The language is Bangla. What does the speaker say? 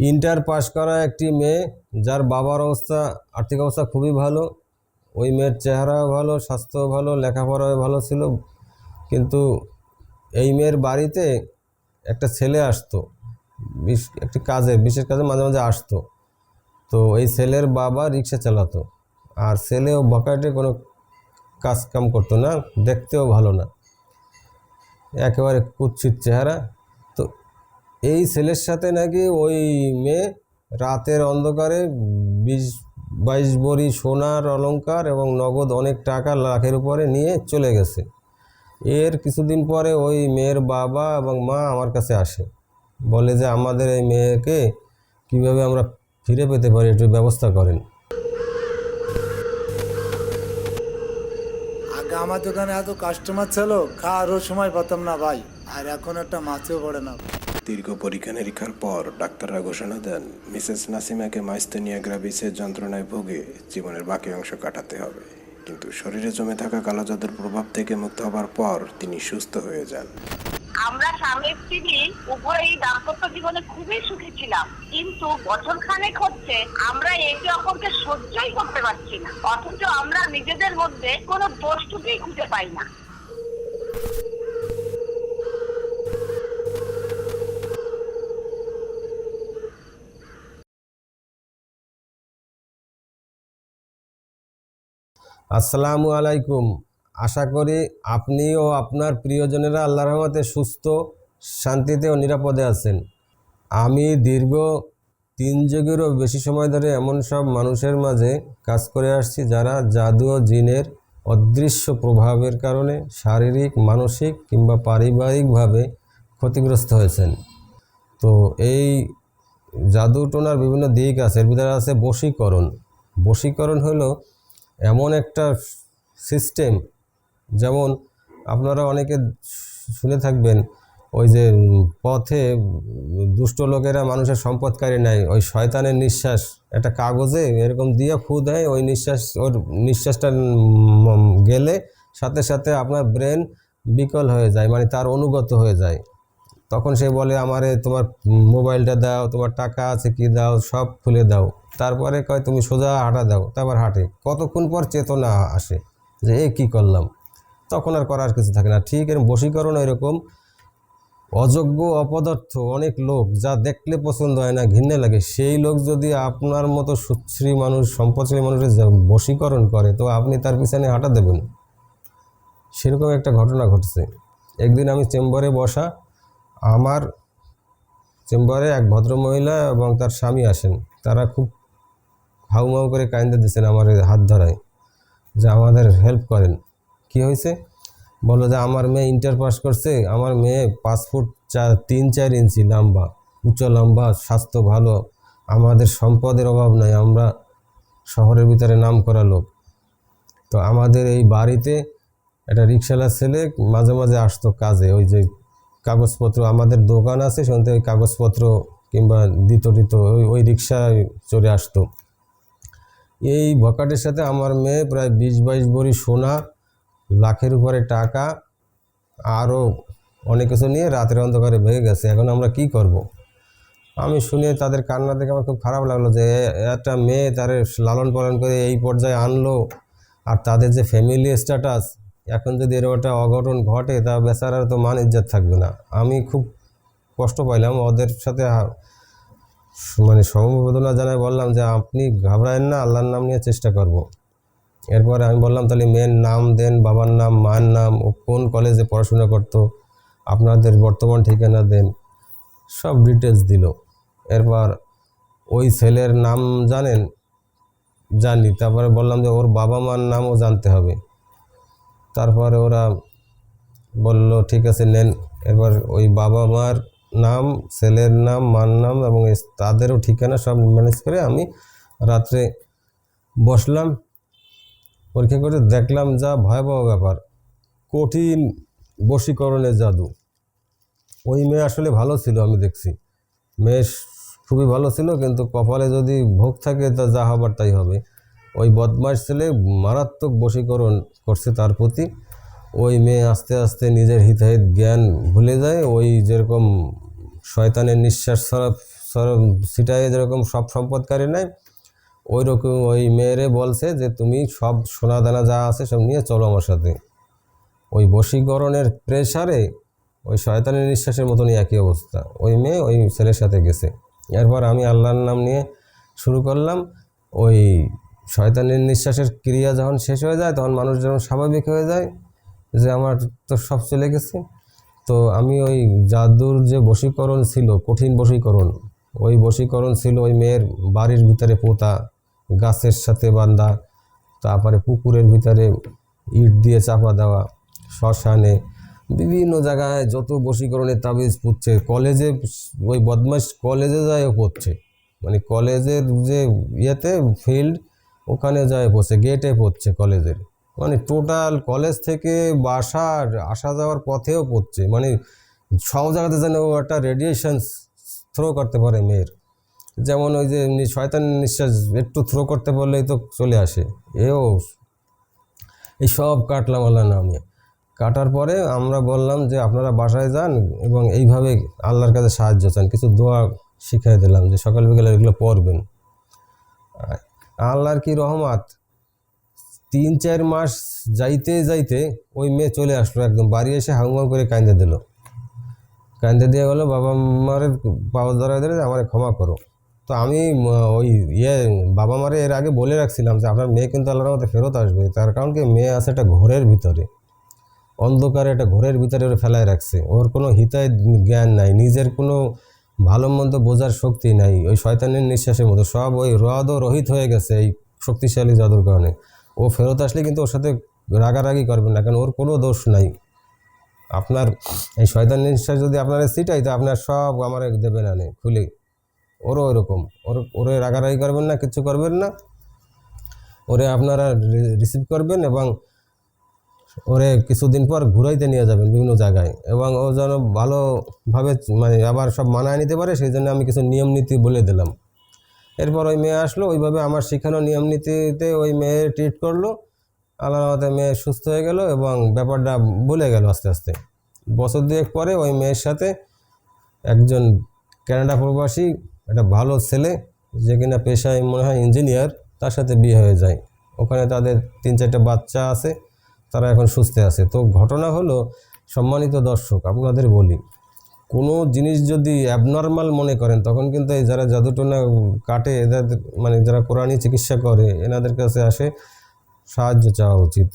ইন্টার পাস করা একটি মেয়ে, যার বাবার অবস্থা, আর্থিক অবস্থা খুবই ভালো। ওই মেয়ের চেহারাও ভালো, স্বাস্থ্যও ভালো, লেখাপড়াও ভালো ছিল। কিন্তু এই মেয়ের বাড়িতে একটা ছেলে আসতো, বিশ- একটি কাজে, বিশেষ কাজে মাঝে মাঝে আসতো। তো এই ছেলের বাবা রিক্সা চালাতো। আর ছেলেও বকাটে কোনো কাজ কাম করতো না, দেখতেও ভালো না। একেবারে কুৎসিত চেহারা। এই ছেলের সাথে নাকি ওই মেয়ে রাতের অন্ধকারে বিশ, বাইশ ভরি সোনার অলংকার এবং নগদ অনেক টাকা লাখের উপরে নিয়ে চলে গেছে। এর কিছুদিন পরে ওই মেয়ের বাবা এবং মা আমার কাছে আসে। বলে যে, আমাদের এই মেয়েকে কীভাবে আমরা ফিরে পেতে পারি, একটু ব্যবস্থা করেন। আগে আমার দোকানে এত কাস্টমার ছিল, খাওয়ারও সময় পেতাম না ভাই। আর এখন একটা মাছেও পড়ে না। দীর্ঘ পরীক্ষা নিরীক্ষার পর ডাক্তাররা ঘোষণা দেন, মিসেস নাসিমাকে মাইস্তেনিয়া গ্রাভিসের যন্ত্রণায় ভুগে জীবনের বাকি অংশ কাটাতে হবে। কিন্তু শরীরে জমে থাকা কালো জাদুর প্রভাব থেকে মুক্ত হবার পর তিনি সুস্থ হয়ে যান। আমরা স্বামী স্ত্রী, উভয়ই দাম্পত্য জীবনে খুবই সুখী ছিলাম। কিন্তু বছর খানেক হচ্ছে আমরা একে অপরকে সহ্যই করতে পারছি না। অথচ আমরা নিজেদের মধ্যে কোনো দোষটুকুই খুঁজে পাই না। আসসালামু আলাইকুম। আশা করি আপনি ও আপনার প্রিয়জনেরা আল্লাহ রহমতে সুস্থ, শান্তিতে ও নিরাপদে আছেন। আমি দীর্ঘ তিন যুগেরও বেশি সময় ধরে এমন সব মানুষের মাঝে কাজ করে আসছি যারা জাদু ও জিনের অদৃশ্য প্রভাবের কারণে শারীরিক, মানসিক কিংবা পারিবারিকভাবে ক্ষতিগ্রস্ত হয়েছেন। তো এই জাদু টোনার বিভিন্ন দিক আছে, এর ভিতরে আছে বশীকরণ। বশীকরণ হলো এমন একটা সিস্টেম যেমন আপনারা অনেকে শুনে থাকবেন, ওই যে পথে দুষ্ট লোকেরা মানুষের সম্পদকারী নেয় ওই শয়তানের নিঃশ্বাস, একটা কাগজে এরকম দিয়ে ফু দেয়, ওই নিঃশ্বাস, ওর নিঃশ্বাসটা গেলে সাথে সাথে আপনার ব্রেন বিকল হয়ে যায় মানে তার অনুগত হয়ে যায়। তখন সে বলে, আমারে তোমার মোবাইলটা দাও, তোমার টাকা আছে কি দাও, সব খুলে দাও। তারপরে কয়, তুমি সোজা হাঁটা দাও। তারপর হাঁটে। কতক্ষণ পর চেতনা আসে যে, এ কী করলাম? তখন আর করার কিছু থাকে না। ঠিক এরকম বশীকরণ এরকম। অযোগ্য, অপদার্থ অনেক লোক যা দেখলে পছন্দ হয় না ঘৃণে লাগে। সেই লোক যদি আপনার মতো সুশ্রী মানুষ, সম্পদশালী মানুষের বশীকরণ করে, তো আপনি তার পিছনে হাঁটা দেবেন। সেরকম একটা ঘটনা ঘটছে। একদিন আমি চেম্বারে বসা আমার চেম্বারে এক ভদ্রমহিলা এবং তার স্বামী আসেন। তারা খুব হাউমাউ করে কাইন্দে দিচ্ছেন আমার হাত ধরায় যে আমাদের হেল্প করেন। কি হয়েছে? বলো যে আমার মেয়ে ইন্টার পাস করছে, আমার মেয়ে পাঁচ ফুট চার, তিন চার ইঞ্চি লম্বা, উচ্চ লম্বা, স্বাস্থ্য ভালো, আমাদের সম্পদের অভাব নাই, আমরা শহরের ভিতরে নাম করা লোক। তো আমাদের এই বাড়িতে একটা রিক্সাওয়ালা ছেলে মাঝে মাঝে আসতো কাজে, ওই যে কাগজপত্র, আমাদের দোকান আছে থেকে ওই কাগজপত্র কিংবা দিত দিত ওই ওই রিক্সায় চড়ে আসতো এই ভকাটের সাথে আমার মেয়ে প্রায় বিশ বাইশ ভরি সোনা, লাখের উপরে টাকা, আরও অনেক কিছু নিয়ে রাতের অন্ধকারে ভেঙে গেছে এখন আমরা কি করব। আমি শুনে তাদের কান্না দেখে আমার খুব খারাপ লাগল যে একটা মেয়ে তার লালন পালন করে এই পর্যায়ে আনলো, আর তাদের যে ফ্যামিলি স্ট্যাটাস এখন যদি এরকম একটা অঘটন ঘটে, তা বেচারার তো মান ইজ্জত থাকবে না। আমি খুব কষ্ট পাইলাম। ওদের সাথে মানে সমবেদনা জানাই বললাম যে, আপনি ঘাবড়ায়েন না, আল্লাহর নাম নিয়ে চেষ্টা করব। এরপরে আমি বললাম, তাহলে মেয়ের নাম দেন, বাবার নাম, মায়ের নাম, ও কোন কলেজে পড়াশোনা করতো, আপনাদের বর্তমান ঠিকানা দেন। সব ডিটেলস দিল। এরপর ওই ছেলের নাম জানেন? জানি তারপরে বললাম যে, ওর বাবা মার নামও জানতে হবে। তারপরে ওরা বলল, ঠিক আছে, নেন। এবার ওই বাবা মার নাম, ছেলের নাম, মার নাম এবং তাদেরও ঠিকানা সব ম্যানেজ করে আমি রাত্রে বসলাম, পরীক্ষা করে দেখলাম যা ভয়াবহ ব্যাপার, কঠিন বশীকরণের জাদু। ওই মেয়ে আসলে ভালো ছিল, আমি দেখছি। মেয়ে খুবই ভালো ছিল, কিন্তু কপালে যদি ভোগ থাকে তা যা হবার তাই হবে। ওই বদমাস ছেলে মারাত্মক বশীকরণ করছে তার প্রতি। ওই মেয়ে আস্তে আস্তে নিজের হিতাহিত জ্ঞান ভুলে যায়, ওই যেরকম শয়তানের নিঃশ্বাস ছাড়া সিটায় যেরকম সব সম্পদকারী নেয় ওই রকম ওই মেয়েরে বলছে যে, তুমি সব সোনা দানা যা আছে সব নিয়ে চলো আমার সাথে। ওই বশীকরণের প্রেসারে ওই শয়তানের নিঃশ্বাসের মতনই একই অবস্থা। ওই মেয়ে ওই ছেলের সাথে গেছে। এরপর আমি আল্লাহর নাম নিয়ে শুরু করলাম। ওই শয়তানের নিঃশ্বাসের ক্রিয়া যখন শেষ হয়ে যায়, তখন মানুষ যখন স্বাভাবিক হয়ে যায় যে আমার তো সব চলে গেছে। তো আমি ওই জাদুর যে বশীকরণ ছিল, কঠিন বশীকরণ, ওই বশীকরণ ছিল ওই মেয়ের বাড়ির ভিতরে পোতা, গাছের সাথে বাঁধা তারপরে পুকুরের ভিতরে ইট দিয়ে চাপা দেওয়া, শ্মশানে, বিভিন্ন জায়গায় যত বশীকরণের তাবিজ পুচ্ছে কলেজে ওই বদমাস কলেজে যায় পড়ছে মানে কলেজের যে ইয়েতে, ফিল্ড ওখানে যায় পড়ছে গেটে পড়ছে কলেজের। মানে টোটাল কলেজ থেকে বাসার আসা যাওয়ার পথেও পড়ছে। মানে সব জায়গাতে যেন ও একটা রেডিয়েশন থ্রো করতে পারে মেয়ের। যেমন ওই যে শয়তান নিঃশ্বাস একটু থ্রো করতে পারলেই তো চলে আসে। এও এই সব কাটলাম আল্লাহ নিয়ে কাটার পরে আমরা বললাম যে, আপনারা বাসায় যান এবং এইভাবে আল্লাহর কাছে সাহায্য চান। কিছু দোয়া শিখিয়ে দিলাম যে, সকাল বিকেলে এগুলো পড়বেন। আল্লাহর কি রহমত? তিন, চার মাস যাইতে যাইতে ওই মেয়ে চলে আসলো একদম, বাড়ি এসে হাউমাউ করে কান্দে দিল। কান্দে দিয়ে বলো বাবা মারে পাওয়া ধরা ধরে আমার ক্ষমা করো। তো আমি ওই ইয়ে বাবা মারে এর আগে বলে রাখছিলাম যে, আপনার মেয়ে কিন্তু আল্লাহর মধ্যে ফেরত আসবে। তার কারণ কি, মেয়ে আছে একটা ঘোরের ভিতরে। অন্ধকারে একটা ঘোরের ভিতরে ওরা ফেলায় রাখছে। ওর কোনো হিতায় জ্ঞান নাই। নিজের কোনো ভালো মন্দ বোঝার শক্তি নাই। ওই শয়তানের নিঃশ্বাসের মতো সব ওই হ্রদ ও রহিত হয়ে গেছে এই শক্তিশালী জাদুর কারণে। ও ফেরত আসলে কিন্তু ওর সাথে রাগারাগি করবেন না, কারণ ওর কোনো দোষ নাই। আপনার এই শয়তান নিঃশ্বাস যদি আপনার সিটাই তো আপনার সব আমার দেবেন আনে খুলে। ওরও ওরকম। ওর, ওরে রাগারাগি করবেন না কিছু করবেন না। ওরে আপনারা রিসিভ করবেন এবং ওরে কিছুদিন পর ঘুরাইতে নিয়ে যাবেন বিভিন্ন জায়গায়। এবং ও যেন ভালোভাবে মানে আবার সব মানায় নিতে পারে, সেই জন্য আমি কিছু নিয়ম নীতি বলে দিলাম। এরপর ওই মেয়ে আসলো, ওইভাবে আমার শেখানো নিয়ম নীতিতে ওই মেয়ে ট্রিট করল। আল্লাহর মতে মেয়ে সুস্থ হয়ে গেল এবং ব্যাপারটা ভুলে গেল আস্তে আস্তে। বছর দুয়েক পরে ওই মেয়ের সাথে একজন কানাডা প্রবাসী, একটা ভালো ছেলে, যে কিনা পেশায় মনে হয় ইঞ্জিনিয়ার তার সাথে বিয়ে হয়ে যায়। ওখানে তাদের তিন চারটা বাচ্চা আছে। তারা এখন সুস্থে আছে। তো ঘটনা হলো, সম্মানিত দর্শক, আপনাদের বলি, কোনো জিনিস যদি অ্যাবনর্মাল মনে করেন, তখন কিন্তু এই যারা জাদুটোনা কাটে, এদের মানে যারা কোরআনি চিকিৎসা করে, এনাদের কাছে আসে সাহায্য চাওয়া উচিত।